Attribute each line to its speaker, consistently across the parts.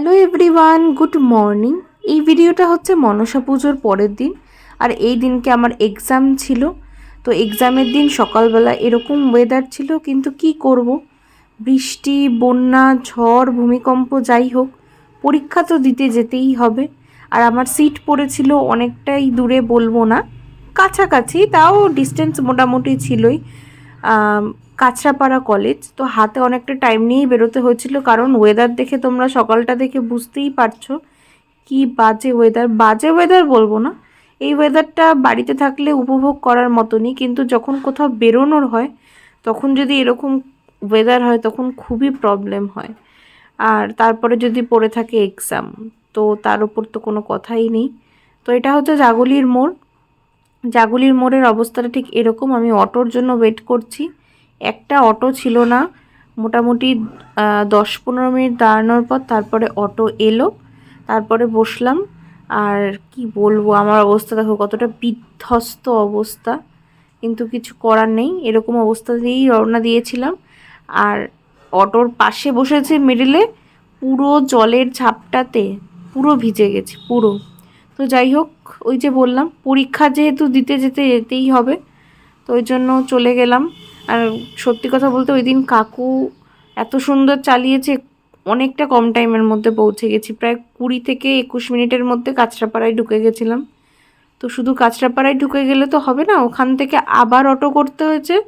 Speaker 1: Hello everyone, good morning. এই ভিডিওটা হচ্ছে মনসা পুজোর পরের দিন, আর এই দিনকে আমার এক্সাম ছিল। তো এক্সামের দিন সকালবেলা এরকম ওয়েদার ছিল, কিন্তু কি করব? বৃষ্টি, বন্যা, ঝড়, ভূমিকম্প, যাই হোক, পরীক্ষা তো দিতে যেতেই হবে। আর আমার সিট পড়েছিল অনেকটাই দূরে বলব না, কাছাকাছি, তাও ডিস্টেন্স মোটামুটি ছিলই। কাঁচরাপাড়া কলেজ তো হাতে অনেকটা টাইম নিয়েই বেরোতে হয়েছিল, কারণ ওয়েদার দেখে তোমরা সকালটা দেখে বুঝতেই পারছ কি বাজে ওয়েদার বাজে ওয়েদার বলব না, এই ওয়েদারটা বাড়িতে থাকলে উপভোগ করার মতনই, কিন্তু যখন কোথাও বেরোনোর হয়, তখন যদি এরকম ওয়েদার হয়, তখন খুবই প্রবলেম হয়। আর তারপরে যদি পড়ে থাকে এক্সাম তো তার উপর তো কোনো কথাই নেই। তো এটা হচ্ছে জাগুলির মোড়। জাগুলির মোড়ের অবস্থাটা ঠিক এরকম, আমি অটোর জন্য ওয়েট করছি। একটা অটো ছিল না। মোটামুটি দশ পনেরো মিনিট দাঁড়ানোর পর তারপরে অটো এলো। তারপরে বসলাম। আর কি বলব, আমার অবস্থা দেখো কতটা বিধ্বস্ত অবস্থা। কিন্তু কিছু করার নেই, এরকম অবস্থা দিয়েই রওনা দিয়েছিলাম। আর অটোর পাশে বসেছে মিডিলে পুরো জলের ঝাপটাতে পুরো ভিজে গেছে, পুরো। তো যাই হোক, ওই যে বললাম, পরীক্ষা যেহেতু দিতে যেতে যেতেই হবে, তো ওই জন্য চলে গেলাম। আর সত্যি কথা বলতে ওই দিন কাকু এত সুন্দর চালিয়েছে, অনেকটা কম টাইমের মধ্যে পৌঁছে গেছি। প্রায় কুড়ি থেকে একুশ মিনিটের মধ্যে কাঁচরাপাড়ায় ঢুকে গেছিলাম। তো শুধু কাঁচরাপাড়ায় ঢুকে গেলে তো হবে না, ওখান থেকে আবার অটো করতে হয়েছে।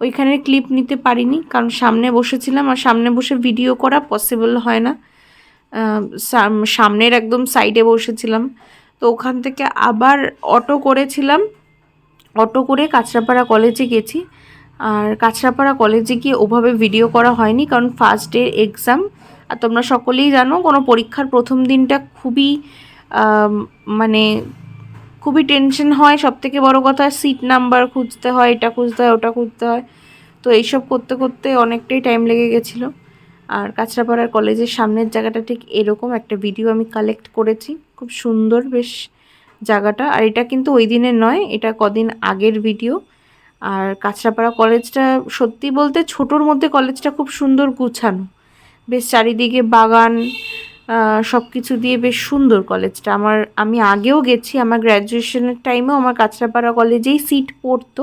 Speaker 1: ওইখানে ক্লিপ নিতে পারিনি, কারণ সামনে বসেছিলাম আর সামনে বসে ভিডিও করা পসিবল হয় না। সাম- সামনের একদম সাইডে বসেছিলাম। তো ওখান থেকে আবার অটো করেছিলাম। অটো করে কাঁচরাপাড়া কলেজে গেছি। আর কাঁচরাপাড়া কলেজে গিয়ে ওভাবে ভিডিও করা হয়নি, কারণ ফার্স্ট ডে এক্সাম আর তোমরা সকলেই জানো, কোনো পরীক্ষার প্রথম দিনটা খুবই মানে খুবই টেনশন হয়। সব থেকে বড়ো কথা সিট নাম্বার খুঁজতে হয়, এটা খুঁজতে হয়, ওটা খুঁজতে হয়। তো এইসব করতে করতে অনেকটাই টাইম লেগে গেছিল। আর কাঁচরাপাড়ার কলেজের সামনের জায়গাটা ঠিক এরকম, একটা ভিডিও আমি কালেক্ট করেছি। খুব সুন্দর বেশ জায়গাটা। আর এটা কিন্তু ওই দিনের নয়, এটা কদিন আগের ভিডিও আর কাঁচরাপাড়া কলেজটা সত্যি বলতে ছোটোর মধ্যে কলেজটা খুব সুন্দর গুছানো। বেশ চারিদিকে বাগান সব কিছু দিয়ে বেশ সুন্দর কলেজটা। আমার, আমি আগেও গেছি, আমার গ্র্যাজুয়েশনের টাইমেও আমার কাঁচরাপাড়া কলেজেই সিট পড়তো।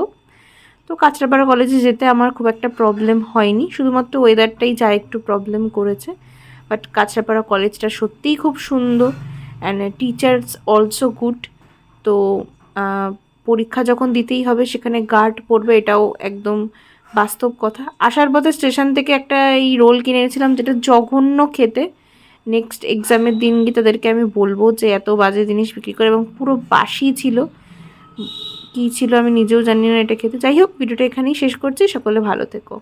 Speaker 1: তো কাঁচরাপাড়া কলেজে যেতে আমার খুব একটা প্রবলেম হয়নি, শুধুমাত্র ওয়েদারটাই যা একটু প্রবলেম করেছে। বাট কাঁচরাপাড়া কলেজটা সত্যিই খুব সুন্দর, অ্যান্ড টিচার্স অলসো গুড। তো পরীক্ষা যখন দিতেই হবে, সেখানে গার্ড পড়বে, এটাও একদম বাস্তব কথা। আসার পথে স্টেশন থেকে একটা এই রোল কিনে এনেছিলাম, যেটা জঘন্য খেতে। নেক্সট এক্সামের দিন গিয়ে তাদেরকে আমি বলব যে, এত বাজে জিনিস বিক্রি করে, এবং পুরো বাসি ছিল। কী ছিল আমি নিজেও জানি না এটা খেতে। যাই হোক ভিডিওটা এখানেই শেষ করছি। সকলে ভালো থেকো।